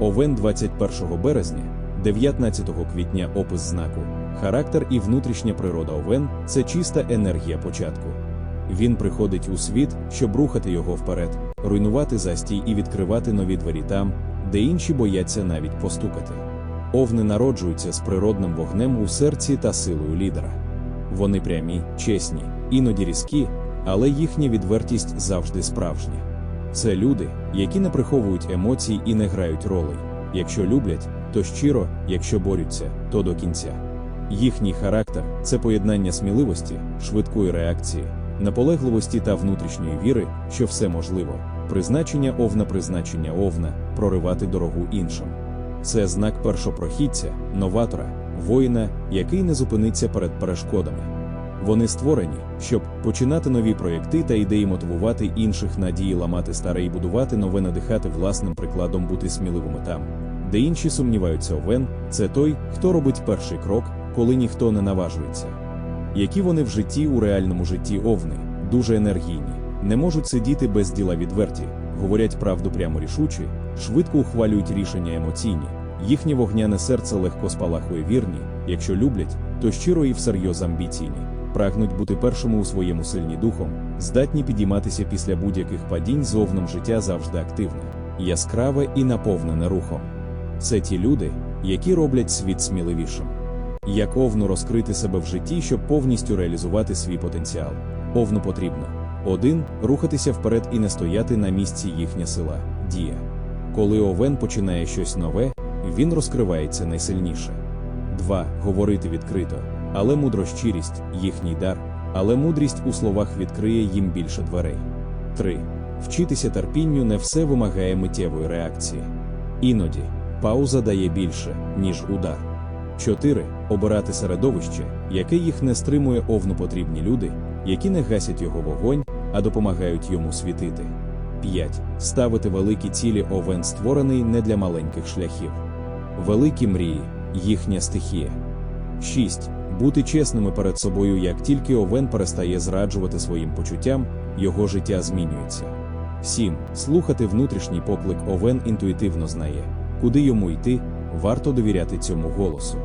Овен 21 березня, 19 квітня опис знаку. Характер і внутрішня природа Овен це чиста енергія початку. Він приходить у світ, щоб рухати його вперед, руйнувати застій і відкривати нові двері там, де інші бояться навіть постукати. Овни народжуються з природним вогнем у серці та силою лідера. Вони прямі, чесні, іноді різкі, але їхня відвертість завжди справжня. Це люди, які не приховують емоцій і не грають ролей. Якщо люблять, то щиро, якщо борються, то до кінця. Їхній характер це поєднання сміливості, швидкої реакції, наполегливості та внутрішньої віри, що все можливо, призначення овна, призначення овна, проривати дорогу іншим. Це знак першопрохідця, новатора, воїна, який не зупиниться перед перешкодами. Вони створені, щоб починати нові проєкти та ідеї мотивувати інших надії ламати старе і будувати нове, надихати власним прикладом бути сміливими там, де інші сумніваються овен, це той, хто робить перший крок, коли ніхто не наважується. Які вони в житті у реальному житті овни, дуже енергійні, не можуть сидіти без діла відверті, говорять правду прямо рішучі, швидко ухвалюють рішення емоційні, їхнє вогняне серце легко спалахує вірні, якщо люблять, то щиро і всерйоз амбіційні, прагнуть бути першими у своєму сильні духом, здатні підійматися після будь-яких падінь з овном життя завжди активне, яскраве і наповнене рухом. Це ті люди, які роблять світ сміливішим. Як овну розкрити себе в житті, щоб повністю реалізувати свій потенціал. Овну потрібно 1. Рухатися вперед і не стояти на місці їхня сила, дія. Коли овен починає щось нове, він розкривається найсильніше. 2. Говорити відкрито, але мудро щирість їхній дар, але мудрість у словах відкриє їм більше дверей. 3. Вчитися терпінню не все вимагає миттєвої реакції. Іноді пауза дає більше, ніж удар. 4. Обирати середовище, яке їх не стримує овну потрібні люди, які не гасять його вогонь, а допомагають йому світити. 5. Ставити великі цілі овен створений не для маленьких шляхів. Великі мрії їхня стихія. 6. Бути чесними перед собою, як тільки овен перестає зраджувати своїм почуттям, його життя змінюється. 7. Слухати внутрішній поклик овен інтуїтивно знає, куди йому йти, варто довіряти цьому голосу.